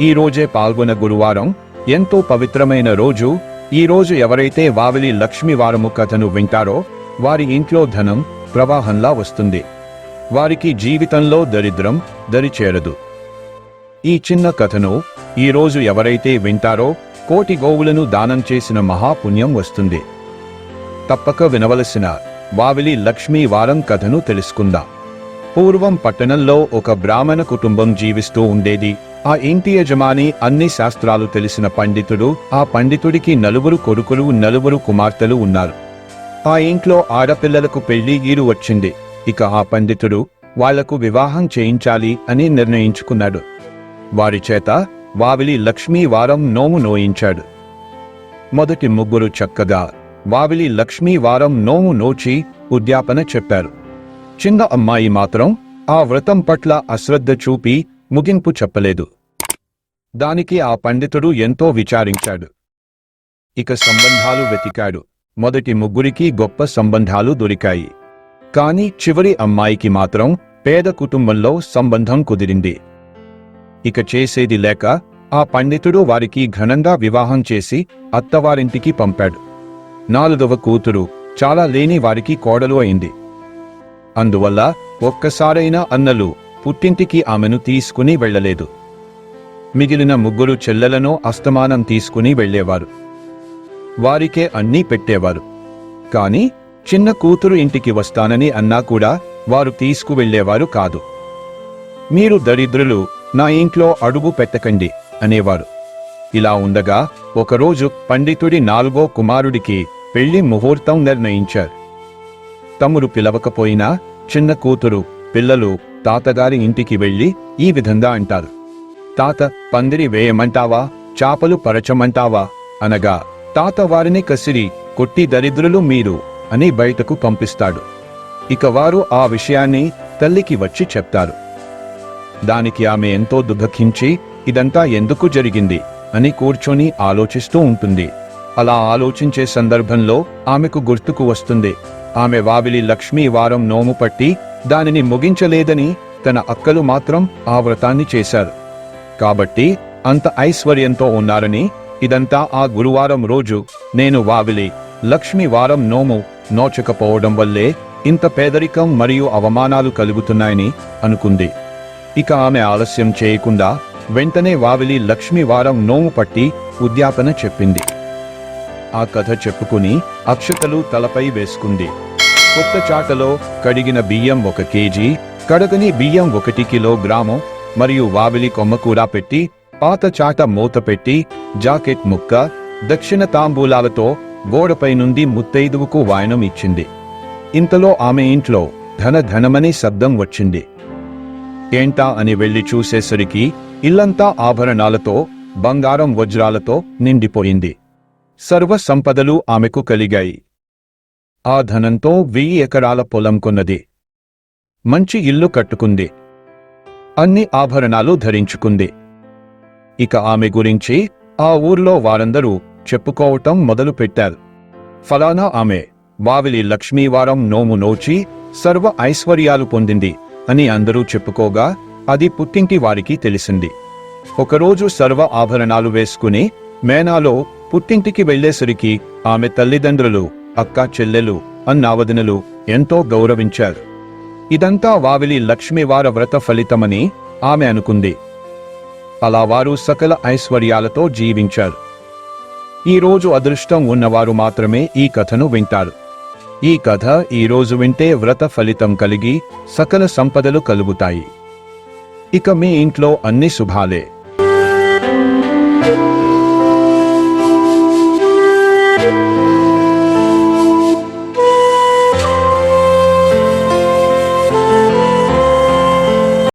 ఈ రోజే పాల్గొన గురువారం ఎంతో పవిత్రమైన రోజు. ఈ రోజు ఎవరైతే వావిలి లక్ష్మి వారము కథను వింటారో వారి ఇంట్లో ధనం ప్రవాహంలా వస్తుంది. వారికి జీవితంలో దరిద్రం దరిచేరదు ఈ చిన్న కథను ఈ రోజు ఎవరైతే వింటారో కోటి గోవులను దానం చేసిన మహాపుణ్యం వస్తుంది. తప్పక వినవలసిన వావిలి లక్ష్మీ వారం కథను తెలుసుకుందాం. పూర్వం పట్టణంలో ఒక బ్రాహ్మణ కుటుంబం జీవిస్తూ ఉండేది. ఆ ఇంటి యజమాని అన్ని శాస్త్రాలు తెలిసిన పండితుడు ఆ పండితుడికి నలుగురు కొడుకులు నలుగురు కుమార్తెలు ఉన్నారు. ఆ ఇంట్లో ఆడపిల్లలకు పెళ్ళి గీరు వచ్చింది. ఇక ఆ పండితుడు వాళ్ళకు వివాహం చేయించాలి అని నిర్ణయించుకున్నాడు. వారి చేత వావిలి లక్ష్మీ వారం నోము నోయించాడు. మొదటి ముగ్గురు చక్కగా వావిలి లక్ష్మీ వారం నోము నోచి ఉద్యాపన చెప్పారు. చిన్న అమ్మాయి మాత్రం ఆ వ్రతం పట్ల అశ్రద్ధ చూపి ముగింపు చెప్పలేదు. దానికి ఆ పండితుడు ఎంతో విచారించాడు. ఇక సంబంధాలు వెతికాడు. మొదటి ముగ్గురికి గొప్ప సంబంధాలు దొరికాయి. కానీ చివరి అమ్మాయికి మాత్రం పేద కుటుంబంలో సంబంధం కుదిరింది. ఇక చేసేది లేక ఆ పండితుడు వారికి ఘనంగా వివాహం చేసి అత్తవారింటికి పంపాడు. నాలుగవ కూతురు చాలా లేని వారికి కోడలు అయింది. అందువల్ల ఒక్కసారైనా అన్నలు పుట్టింటికి ఆమెను తీసుకుని వెళ్ళలేదు. మిగిలిన ముగ్గురు చెల్లెలను అస్తమానం తీసుకుని వెళ్ళేవారు. వారికే అన్నీ పెట్టేవారు. కాని చిన్న కూతురు ఇంటికి వస్తానని అన్నా కూడా వారు తీసుకువెళ్ళేవారు కాదు. మీరు దరిద్రులు నా ఇంట్లో అడుగు పెట్టకండి అనేవారు. ఇలా ఉండగా ఒకరోజు పండితుడి నాలుగో కుమారుడికి పెళ్ళి ముహూర్తం నిర్ణయించారు. తమ్ముడు పిలవకపోయినా చిన్న కూతురు పిల్లలు తాతగారి ఇంటికి వెళ్ళి ఈ విధంగా అంటారు. తాత పందిరి వేయమంటావా? చాపలు పరచమంటావా? అనగా తాత వారిని కసిరి కొట్టి దరిద్రులు మీరు అని బయటకు పంపిస్తాడు. ఇక వారు ఆ విషయాన్ని తల్లికి వచ్చి చెప్తారు. దానికి ఆమె ఎంతో దుఃఖించి ఇదంతా ఎందుకు జరిగింది? అని కూర్చొని ఆలోచిస్తూ ఉంటుంది. అలా ఆలోచించే సందర్భంలో ఆమెకు గుర్తుకు వస్తుంది. ఆమె వావిలి లక్ష్మీ వారం నోము పట్టి దానిని ముగించలేదని తన అక్కలు మాత్రం ఆ వ్రతాన్ని చేశారు. కాబట్టి అంత ఐశ్వర్యంతో ఉన్నారని ఇదంతా ఆ గురువారం రోజు నేను వావిలి లక్ష్మి వారం నోము నోచకపోవడం వల్లే ఇంత పేదరికం మరియు అవమానాలు కలుగుతున్నాయని అనుకుంది. ఇక ఆమె ఆలస్యం చేయకుండా వెంటనే వావిలి లక్ష్మి వారం నోము పట్టి ఉద్యాపన చెప్పింది. ఆ కథ చెప్పుకుని అక్షతలు తలపై వేసుకుంది. కొత్త చాటలో కడిగిన బియ్యం ఒక కేజీ కడగని బియ్యం ఒకటి కిలోగ్రాము మరియు వావిలి కొమ్మ కూడా పెట్టి పాత చాట మూత పెట్టి జాకెట్ ముక్క దక్షిణ తాంబూలాలతో గోడపై నుండి ముత్తైదువుకు వాయనం ఇచ్చింది. ఇంతలో ఆమె ఇంట్లో ధన ధనమని శబ్దం వచ్చింది. ఏంటా అని వెళ్ళి చూసేసరికి ఇల్లంతా ఆభరణాలతో బంగారం వజ్రాలతో నిండిపోయింది. సర్వ సంపదలు ఆమెకు కలిగాయి. ఆ ధనంతో వెయ్యి ఎకరాల పొలం కొన్నది. మంచి ఇల్లు కట్టుకుంది. అన్ని ఆభరణాలు ధరించుకుంది. ఇక ఆమె గురించి ఆ ఊర్లో వారందరూ చెప్పుకోవటం మొదలుపెట్టారు. ఫలానా ఆమె వావిలి లక్ష్మీవారం నోము నోచి సర్వ ఐశ్వర్యాలు పొందింది అని అందరూ చెప్పుకోగా అది పుట్టింటి వారికి తెలిసింది. ఒకరోజు సర్వ ఆభరణాలు వేసుకుని మేనాలో పుట్టింటికి వెళ్ళేసరికి ఆమె తల్లిదండ్రులు అక్క చెల్లెలు అన్నావదినలు ఎంతో గౌరవించారు. ఇదంతా వావిలి లక్ష్మీవార వ్రత ఫలితమని ఆమె అనుకుంది. అలా వారు సకల ఐశ్వర్యాలతో జీవించారు. ఈ రోజు అదృష్టం ఉన్నవారు మాత్రమే ఈ కథను వింటారు. ఈ కథ ఈ రోజు వింటే వ్రత ఫలితం కలిగి సకల సంపదలు కలుగుతాయి. ఇక మీ ఇంట్లో అన్ని శుభాలే.